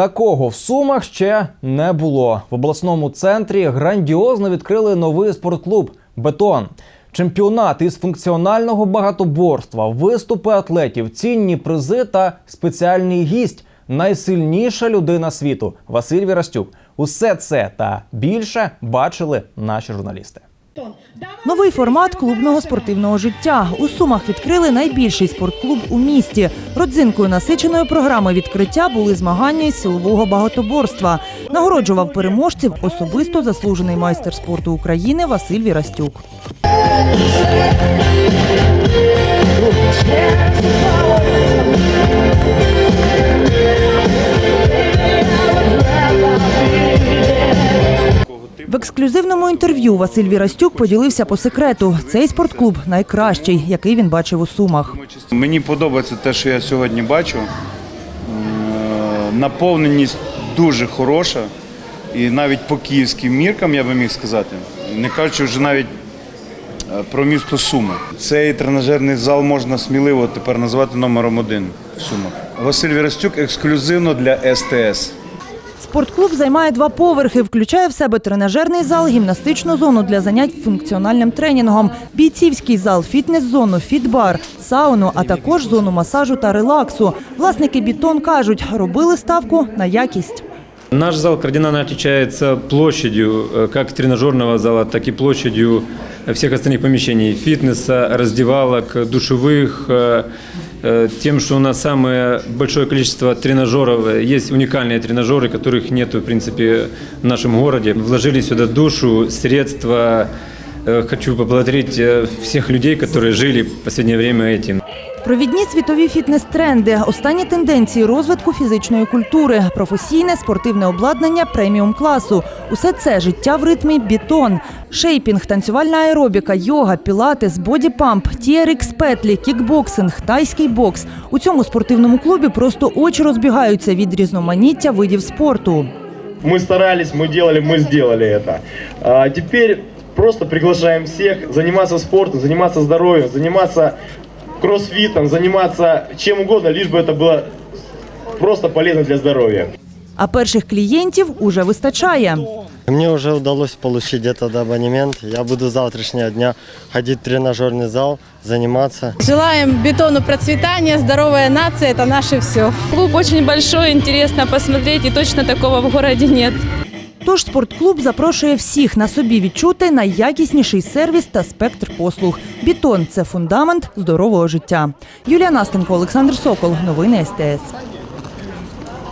Такого в Сумах ще не було. В обласному центрі грандіозно відкрили новий спортклуб Бетон. Чемпіонат із функціонального багатоборства, виступи атлетів, цінні призи та спеціальний гість найсильніша людина світу Василь Вірастюк. Усе це та більше бачили наші журналісти. Новий формат клубного спортивного життя. У Сумах відкрили найбільший спортклуб у місті. Родзинкою насиченої програми відкриття були змагання із силового багатоборства. Нагороджував переможців особисто заслужений майстер спорту України Василь Вірастюк. Ексклюзивному інтерв'ю Василь Вірастюк поділився по секрету. Цей спортклуб найкращий, який він бачив у Сумах. Мені подобається те, що я сьогодні бачу. Е, Наповненість дуже хороша. І навіть по київським міркам я би міг сказати, не кажучи вже навіть е, про місто Суми. Цей тренажерний зал можна сміливо тепер назвати номером один в Сумах. Василь Вірастюк ексклюзивно для СТС. Спортклуб займає два поверхи, включає в себе тренажерний зал, гімнастичну зону для занять функціональним тренінгом, бійцівський зал, фітнес-зону, фітбар, сауну, а також зону масажу та релаксу. Власники бітон кажуть, робили ставку на якість. Наш зал кардинально отличается площадью э, как тренажерного зала, так и площадью всех остальных помещений, фитнеса, раздевалок, душевых, э, э, тем, что у нас самое большое количество тренажеров, есть уникальные тренажеры, которых нет, в принципе, в нашем городе. Вложили сюда душу, средства. Э, Хочу поблагодарить э, всех людей, которые жили в последнее время этим. Провідні світові фітнес-тренди, останні тенденції розвитку фізичної культури, професійне спортивне обладнання преміум класу. Усе це життя в ритмі бітон, шейпінг, танцювальна аеробіка, йога, пілатес, бодіпамп, TRX петлі, кікбоксинг, тайський бокс. У цьому спортивному клубі просто очі розбігаються від різноманіття видів спорту. Мы старались, мы делали, мы сделали это. А теперь просто приглашаем всех заниматься спортом, заниматься здоровьем, заниматься кроссфитом, заниматься чем угодно, лишь бы это было просто полезно для здоровья. А перших клієнтів уже вистачає. Мне уже удалось получить этот абонемент. Я буду с завтрашнего дня ходить в тренажерный зал, заниматься. Желаем бетону процветания, здоровая нация – это наше все. Клуб очень большой, интересно посмотреть, и точно такого в городе нет. Тож спортклуб запрошує всіх на собі відчути найякісніший сервіс та спектр послуг. Бітон це фундамент здорового життя. Юлія Настенко, Олександр Сокол. Новини СТС.